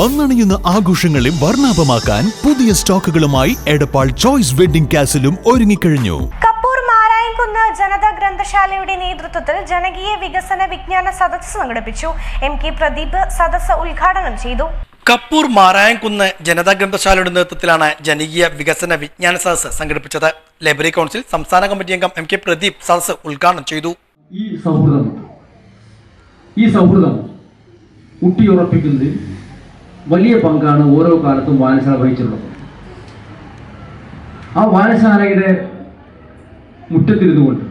വന്നണിയുന്ന ആഘോഷങ്ങളെ വർണാഭമാക്കാൻ പുതിയ സ്റ്റോക്കുകളുമായി എടപ്പാൾ ചോയ്സ് വെഡിംഗ് കാസിലും ഒരുങ്ങിക്കഴിഞ്ഞു. കപ്പൂർ മാരായംകുന്ന് ജനതാ ഗ്രന്ഥശാലയുടെ നേതൃത്വത്തിൽ ജനകീയ വികസന വിജ്ഞാന സദസ്സ് സംഘടിപ്പിച്ചു. എം കെ പ്രദീപ് സദസ്സ് ഉദ്ഘാടനം ചെയ്തു. കപ്പൂർ മാരായംകുന്ന് ജനതാ ഗ്രന്ഥശാലയുടെ നേതൃത്വത്തിലാണ് ജനകീയ വികസന വിജ്ഞാന സദസ്സ് സംഘടിപ്പിച്ചത്. ലൈബ്രറി കൗൺസിൽ സംസ്ഥാന കമ്മിറ്റി അംഗം എം കെ പ്രദീപ് സദസ്സ് ഉദ്ഘാടനം ചെയ്തു. ഈ സൗഹൃദം ഈ സൗഹൃദം ഊട്ടിയുറപ്പിക്കുന്നതിൽ വലിയ പങ്കാണ് ഓരോ കാലത്തും വായനശാല വഹിച്ചിട്ടുള്ളത്. ആ വായനശാലയുടെ മുറ്റത്തിരുന്നു കൊണ്ട്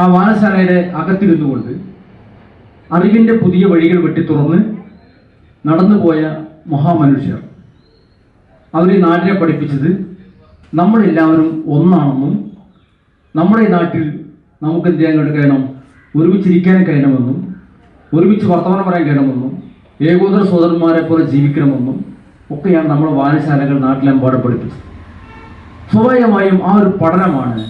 ആ വായനശാലയുടെ അകത്തിരുന്നു കൊണ്ട് അറിവിന്റെ പുതിയ വഴികൾ വെട്ടി തുറന്ന് നടന്നുപോയ മഹാമനുഷ്യർ. അവർ ഈ നാടിനെ പഠിപ്പിച്ചത് നമ്മളെല്ലാവരും ഒന്നാണെന്നും നമ്മുടെ നാട്ടിൽ നമുക്ക് എന്ത് ചെയ്യാൻ കഴിയണം? ഒരുമിച്ചിരിക്കാൻ കഴിയണമെന്നും ഒരുമിച്ച് വർത്തമാനം പറയാൻ കഴിയണമെന്നും ഏകോദര സോദരന്മാരെ പോലെ ജീവിക്കണമെന്നും ഒക്കെയാണ് നമ്മൾ വായനശാലകൾ നാട്ടിലെമ്പാടും പഠിപ്പിച്ചത്. സ്വാഭാവികമായും ആ ഒരു പഠനമാണ്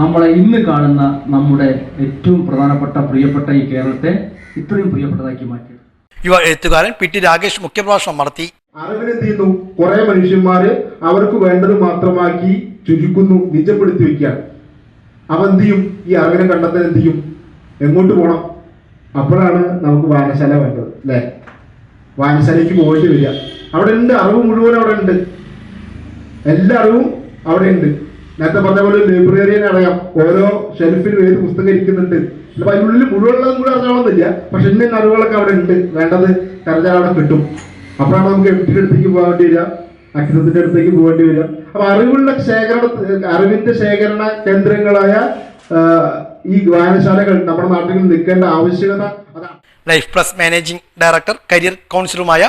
നമ്മളെ ഇന്ന് കാണുന്ന നമ്മുടെ ഏറ്റവും പ്രധാനപ്പെട്ട പ്രിയപ്പെട്ട ഈ കേരളത്തെ ഇത്രയും പ്രിയപ്പെട്ടതാക്കി മാറ്റിയത്. യുവ എഴുത്തുകാരൻ പി ടി രാകേഷ് മുഖ്യപ്രഭാഷണം നടത്തി. അറിവിനെന്ത് ചെയ്യുന്നു കുറെ മനുഷ്യന്മാര് അവർക്ക് വേണ്ടത് മാത്രമാക്കി ചുരുക്കുന്നു നിജപ്പെടുത്തി വെക്കുകയാണ് അവ എന്ത് ചെയ്യും? ഈ അറിവിനെ കണ്ടെത്താൻ എന്ത് ചെയ്യും? എങ്ങോട്ട് പോകണം അപ്പോഴാണ് നമുക്ക് വായനശാല വേണ്ടത് അല്ലേ? വായനശാലയ്ക്ക് പോയിട്ട് വരിക. അവിടെ ഉണ്ട് അറിവ് മുഴുവൻ അവിടെ ഉണ്ട് എല്ലാ അറിവും അവിടെ ഉണ്ട് നേരത്തെ പറഞ്ഞ പോലെ ലൈബ്രറിയൻ അറിയാം ഓരോ ഷെൽഫിൽ ഏത് പുസ്തകം ഇരിക്കുന്നുണ്ട്. അപ്പൊ അതിനുള്ളിൽ മുഴുവനുള്ളതും കൂടെ അറിഞ്ഞോളന്നില്ല പക്ഷെ ഇന്ന അറിവുകളൊക്കെ അവിടെ ഉണ്ട് വേണ്ടത് തെരഞ്ഞാൽ അവിടെ കിട്ടും. അപ്പോഴാണ് നമുക്ക് എഫ്റ്റിന്റെ അടുത്തേക്ക് പോകേണ്ടി വരിക. അക്ഷരത്തിന്റെ അടുത്തേക്ക് പോകേണ്ടി വരിക. അപ്പൊ അറിവുള്ള ശേഖരണ അറിവിന്റെ ശേഖരണ കേന്ദ്രങ്ങളായ ഈ വായനശാലകൾ നമ്മുടെ നാട്ടിൽ നിൽക്കേണ്ട ആവശ്യകത അതാണ് life plus managing director career കൗൺസിലറുമായ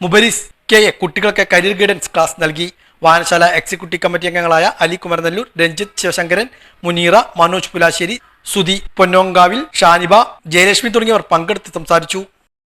Mubaris K A കുട്ടികൾക്ക് കരിയർ ഗൈഡൻസ് ക്ലാസ് നൽകി. വായനശാല എക്സിക്യൂട്ടീവ് കമ്മിറ്റി അംഗങ്ങളായ അലി കുമരനെല്ലൂർ രഞ്ജിത്ത് ശിവശങ്കരൻ മുനീറ മനോജ് പുലാശ്ശേരി സുധി പൊന്നോങ്കാവിൽ ഷാനിബ ജയലക്ഷ്മി തുടങ്ങിയവർ പങ്കെടുത്ത് സംസാരിച്ചു.